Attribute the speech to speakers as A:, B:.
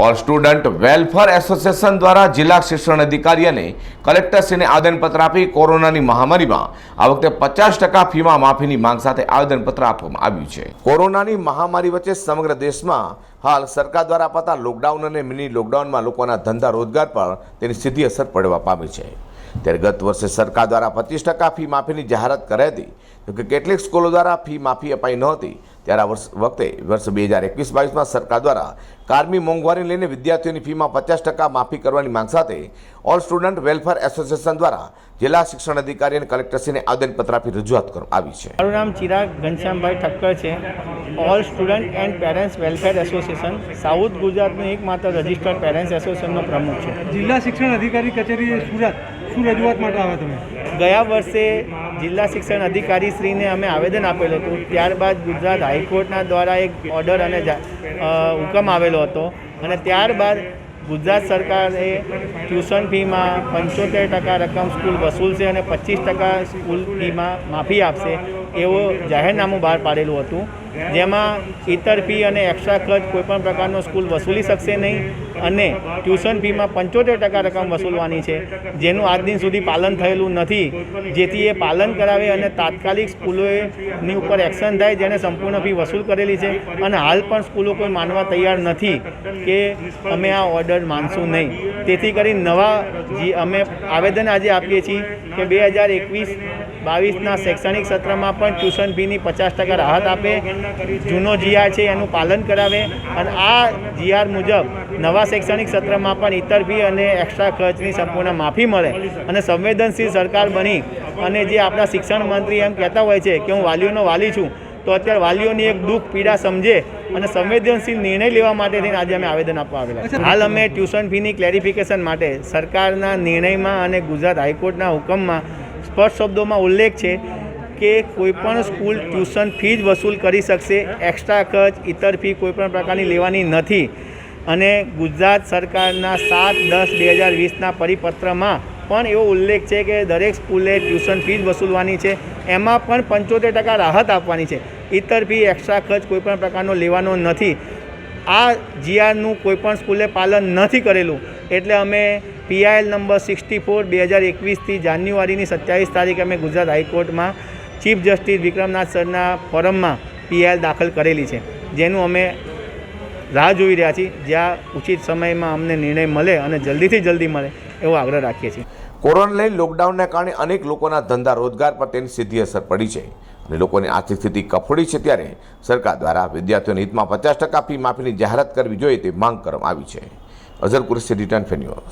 A: All student welfare association દ્વારા જિલ્લા શિક્ષણ અધિકારી અને કલેક્ટરશ્રીને આવેદનપત્ર આપી કોરોનાની મહામારીમાં આ વખતે પચાસ ટકા ફીમાં માફીની માંગ સાથે આવેદનપત્ર આપવામાં આવ્યું છે કોરોનાની મહામારી વચ્ચે સમગ્ર દેશમાં હાલ સરકાર દ્વારા અપાતા લોકડાઉન અને મિની લોકડાઉનમાં લોકોના ધંધા રોજગાર પર તેની સીધી અસર પડવા પામી છે। ત્યારે ગત વર્ષે સરકાર દ્વારા પચીસ ટકા ફી માફીની જાહેરાત કરાઈ હતી. જોકે કેટલીક સ્કૂલો દ્વારા ફી માફી અપાઈ નહોતી ત્યારે આ વર્ષ વખતે વર્ષ બે હજાર એકવીસ બાવીસમાં સરકાર દ્વારા કારમી મોંઘવારી લઈને વિદ્યાર્થીઓની ફીમાં પચાસ ટકા માફી કરવાની માંગ સાથે ઓલ સ્ટુડન્ટ વેલફેર એસોસિએશન દ્વારા જિલ્લા શિક્ષણ અધિકારી અને કલેક્ટરશ્રીને આવેદનપત્ર આપી રજૂઆત કરવામાં આવી છે.
B: મારું નામ ચિરાગ ઘનશ્યામભાઈ ઠક્કર છે. All student and parents welfare association south ગુજરાતનું એકમાત્ર રજિસ્ટર્ડ પેરેન્ટ્સ એસોસિએશનનો પ્રમુખ છે.
C: જિલ્લા શિક્ષણ અધિકારી કચેરી સુરત. શું રજૂઆત માટે આવ્યા તમે?
B: ગયા વર્ષે જિલ્લા શિક્ષણ અધિકારી શ્રીને અમે આવેદન આપેલું હતું. ત્યારબાદ ગુજરાત હાઈકોર્ટના દ્વારા એક ઓર્ડર અને હુકમ આવેલો હતો. અને ત્યારબાદ ગુજરાત સરકારે ટ્યુશન ફીમાં પંચોતેર ટકા રકમ સ્કૂલ વસૂલશે અને પચીસ ટકા સ્કૂલ ફીમાં માફી આપશે. એવો જાહેરનામું બહાર પાડેલું હતું, જેમાં ઇતર ફી અને એક્સ્ટ્રા ખર્ચ કોઈપણ પ્રકારનો સ્કૂલ વસૂલી શકશે નહીં અને ટ્યુશન ફીમાં પંચોતેર ટકા રકમ વસૂલવાની છે, જેનું આજ દિન સુધી પાલન થયેલું નથી, જેથી એ પાલન કરાવે અને તાત્કાલિક સ્કૂલોની ઉપર એક્શન થાય જેણે સંપૂર્ણ ફી વસૂલ કરેલી છે. અને હાલ પણ સ્કૂલો કોઈ માનવા તૈયાર નથી કે અમે આ ઓર્ડર માનશું નહીં. તેથી કરી નવા જે અમે આવેદન આજે આપીએ છીએ કે બે હજાર એકવીસ બાવીસના શૈક્ષણિક સત્રમાં પણ ટ્યુશન ફીની પચાસ ટકા રાહત આપે, જૂનો જીઆર છે એનું પાલન કરાવે અને આ જીઆર મુજબ નવા શૈક્ષણિક સત્રમાં પણ ઇતર ફી અને એક્સ્ટ્રા ખર્ચની સંપૂર્ણ માફી મળે અને સંવેદનશીલ સરકાર બની. અને જે આપણા શિક્ષણ મંત્રી એમ કહેતા હોય છે કે હું વાલીઓનો વાલી છું, તો અત્યારે વાલીઓની એક દુઃખ પીડા સમજે અને સંવેદનશીલ નિર્ણય લેવા માટે થઈને આજે અમે આવેદન આપવા આવેલા હાલ અમે ટ્યુશન ફીની ક્લેરિફિકેશન માટે સરકારના નિર્ણયમાં અને ગુજરાત હાઈકોર્ટના હુકમમાં સ્પષ્ટ શબ્દોમાં ઉલ્લેખ છે કે કોઈપણ સ્કૂલ ટ્યુશન ફી જ વસૂલ કરી શકશે, એક્સ્ટ્રા ખર્ચ ઇતર ફી કોઈપણ પ્રકારની લેવાની નથી. અને ગુજરાત સરકારના સાત દસ બે હજાર વીસના પરિપત્રમાં પણ એવો ઉલ્લેખ છે કે દરેક સ્કૂલે ટ્યુશન ફીસ વસૂલવાની છે. એમાં પણ પંચોતેર ટકા રાહત આપવાની છે. ઇતર ફી, એક્સ્ટ્રા ખર્ચ કોઈપણ પ્રકારનો લેવાનો નથી. આ જીઆરનું કોઈપણ સ્કૂલે પાલન નથી કરેલું. એટલે અમે પીઆઈએલ નંબર સિક્સટી ફોર બે હજાર એકવીસથી જાન્યુઆરીની સત્યાવીસ તારીખે અમે ગુજરાત હાઈકોર્ટમાં ચીફ જસ્ટિસ વિક્રમનાથ સરના ફોરમમાં પીઆઈએલ દાખલ કરેલી છે. જેનું અમે રાહ જોઈ રહ્યા છીએ. જ્યાં ઉચિત સમયમાં અમને નિર્ણય મળે અને જલ્દીથી જલ્દી મળે એવો આગ્રહ રાખીએ છીએ.
A: કોરોના લઈને લોકડાઉનના કારણે અનેક લોકોના ધંધા રોજગાર પર તેની સીધી અસર પડી છે અને લોકોની આર્થિક સ્થિતિ કફોડી છે ત્યારે સરકાર દ્વારા વિદ્યાર્થીઓના હિતમાં પચાસ ટકા ફી માફીની જાહેરાત કરવી જોઈએ તે માંગ કરવામાં આવી છે. અઝર કુરસી રિટર્ન ફેન્યુઅર્સ